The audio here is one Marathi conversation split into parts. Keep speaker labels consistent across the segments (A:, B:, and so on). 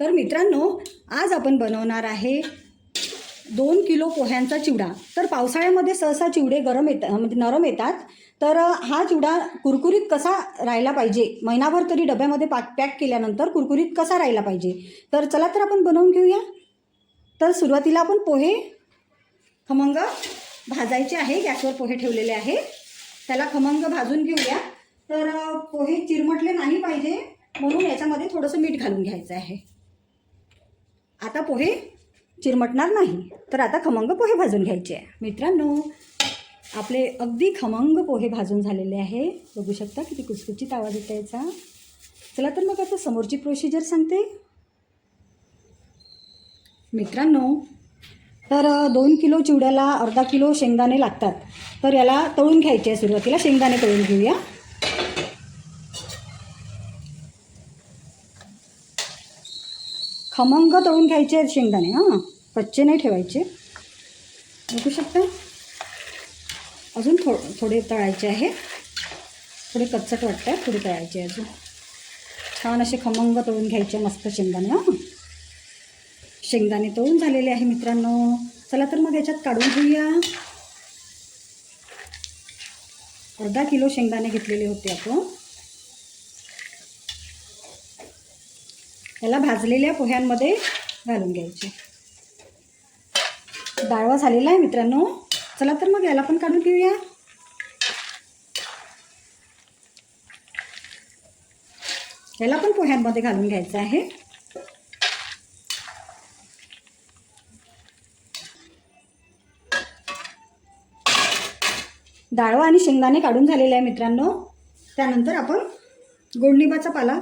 A: तर मित्रांनो आज आपण बनवणार आहे दोन किलो पोह्यांचा चिवडा तर पावसाळ्यामध्ये सहसा चिवडे गरम येतात म्हणजे नरम येतात तर हा चिवडा कुरकुरीत कसा राहिला पाहिजे महिनाभर तरी डब्यामध्ये पॅक पॅक केल्यानंतर कुरकुरीत कसा राहिला पाहिजे तर चला तर आपण बनवून घेऊया तर सुरुवातीला आपण पोहे खमंग भाजायचे आहे गॅसवर पोहे ठेवलेले आहे त्याला खमंग भाजून घेऊया तर पोहे चिरमटले नाही पाहिजे म्हणून याच्यामध्ये थोडंसं मीठ घालून घ्यायचं आहे आता पोहे चिरमटणार नाही तर आता खमंग पोहे भाजून घ्यायचे आहे मित्रांनो आपले अगदी खमंग पोहे भाजून झालेले आहे बघू शकता किती कुसकुचीत आवाज येत यायचा चला तर मग आता समोरची प्रोसिजर सांगते मित्रांनो तर दोन किलो चिवड्याला अर्धा किलो शेंगदाणे लागतात तर याला तळून घ्यायचे आहे सुरुवातीला शेंगदाणे तळून घेऊया खमंग तळून घ्यायचे आहेत शेंगदाणे हां कच्चे नाही ठेवायचे बघू शकता अजून थो थोडे तळायचे आहे थोडे कच्चट वाटतं आहे थोडे तळायचे अजून छान असे खमंग तळून घ्यायचे मस्त शेंगदाणे हां शेंगदाणे तळून झालेले आहे मित्रांनो चला तर मग याच्यात काढून घेऊया अर्धा किलो शेंगदाणे घेतलेले होते आपण याला भाजलेल्या पोह्यांमध्ये घालून घ्यायचे डाळवा झालेला आहे मित्रांनो चला तर मग याला पण काढून घेऊया याला पण पोह्यांमध्ये घालून घ्यायचं आहे डाळवा आणि शेंगदाणे काढून झालेले आहे मित्रांनो त्यानंतर आपण गोडनिंबाचा पाला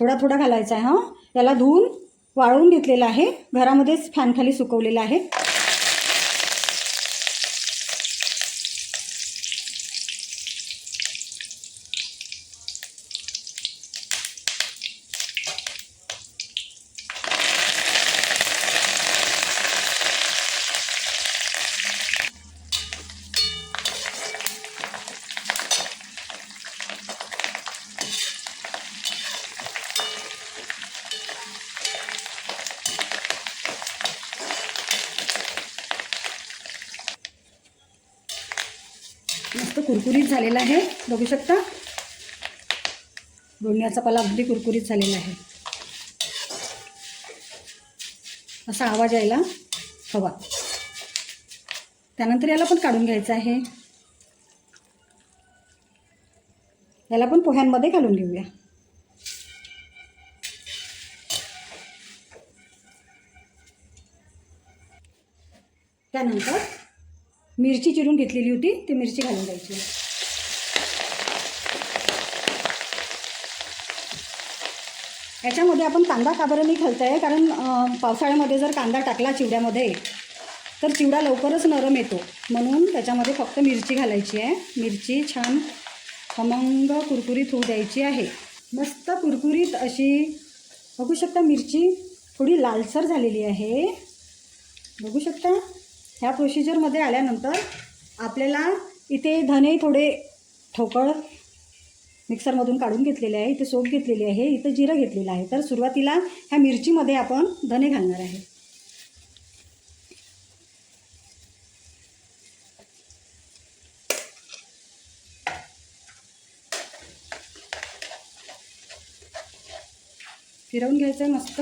A: थोडा थोडा घालायचा आहे हां याला धुवून वाळवून घेतलेला आहे घरामध्येच फॅनखाली सुकवलेला आहे मस्त कुरकुरीत झालेला आहे बघू शकता दोडण्याचा पाला अगदी कुरकुरीत झालेला आहे असा आवाज यायला हवा त्यानंतर याला पण काढून घ्यायचं आहे याला पण पोह्यांमध्ये घालून घेऊया त्यानंतर मिरची चिरून घेतलेली होती ती मिरची घालून द्यायची याच्यामध्ये आपण कांदा काबर मी घालत आहे कारण पावसाळ्यामध्ये जर कांदा टाकला चिवड्यामध्ये तर चिवडा लवकरच नरम येतो म्हणून त्याच्यामध्ये फक्त मिरची घालायची आहे मिरची छान खमंग कुरकुरीत होऊ द्यायची आहे मस्त कुरकुरीत अशी बघू शकता मिरची थोडी लालसर झालेली आहे बघू शकता ह्या प्रोसिजरमध्ये आल्यानंतर आपल्याला इथे धने थोडे ठोकळ मिक्सरमधून काढून घेतलेले आहे इथे सोप घेतलेली आहे इथं जिरं घेतलेलं आहे तर सुरुवातीला ह्या मिरचीमध्ये आपण धने घालणार आहे फिरवून घ्यायचं मस्त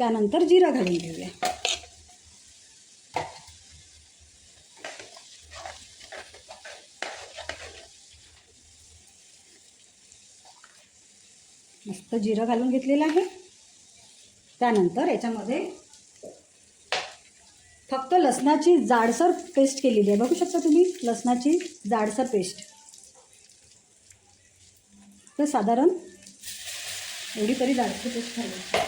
A: त्यानंतर जिरा घालून घेऊया मस्त जिरं घालून घेतलेलं आहे त्यानंतर याच्यामध्ये फक्त लसणाची जाडसर पेस्ट केलेली आहे बघू शकता तुम्ही लसणाची जाडसर पेस्ट तर साधारण एवढी तरी जाडसर पेस्ट घालायची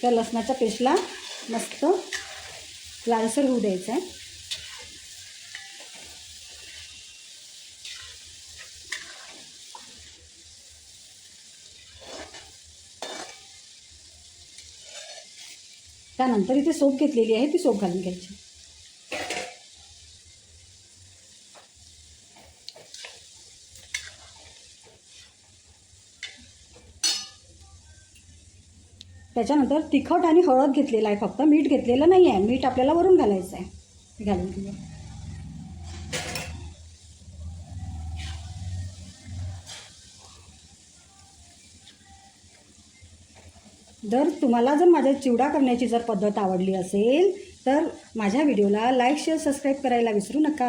A: त्या लसणाच्या पेस्टला मस्त लालसर होऊ द्यायचं आहे त्यानंतर इथे सोप घेतलेली आहे ती सोप घालून घ्यायची त्याच्यानंतर तिखट आणि हळद घेतलेला आहे फक्त मीठ घेतलेलं नाही आहे मीठ आपल्याला वरून घालायचं आहे घालून दिलं जर तुम्हाला जर माझ्या चिवडा करण्याची जर पद्धत आवडली असेल तर माझ्या व्हिडिओला लाईक शेअर सबस्क्राईब करायला विसरू नका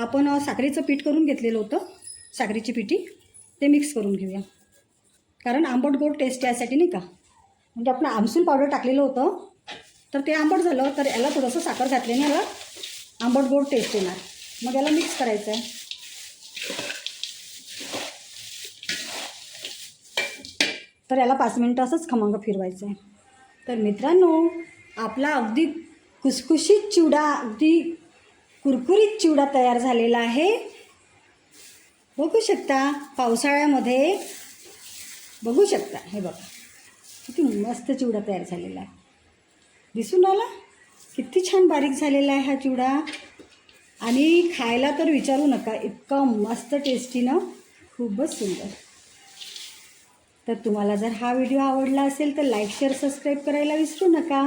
A: आपण साखरेचं पीठ करून घेतलेलं होतं साखरेची पिठी ते मिक्स करून घेऊया कारण आंबट गोड टेस्ट यासाठी नाही का म्हणजे आपण आमसून पावडर टाकलेलं होतं तर ते आंबट झालं तर याला थोडंसं साखर घातल्याने याला आंबट गोड टेस्ट येणार मग याला मिक्स करायचं आहे तर याला पाच मिनटं असंच खमंग फिरवायचं आहे तर मित्रांनो आपला अगदी खुसखुशीत चिवडा अगदी कुरकुरीत चिवडा तयार झालेला आहे बघू शकता पावसाळ्यामध्ये बघू शकता हे बघा किती मस्त चिवडा तयार झालेला आहे दिसून आला किती छान बारीक झालेला आहे हा चिवडा आणि खायला तर विचारू नका इतका मस्त टेस्टीनं खूपच सुंदर तर तुम्हाला जर हा व्हिडिओ आवडला असेल तर लाईक शेअर सबस्क्राईब करायला विसरू नका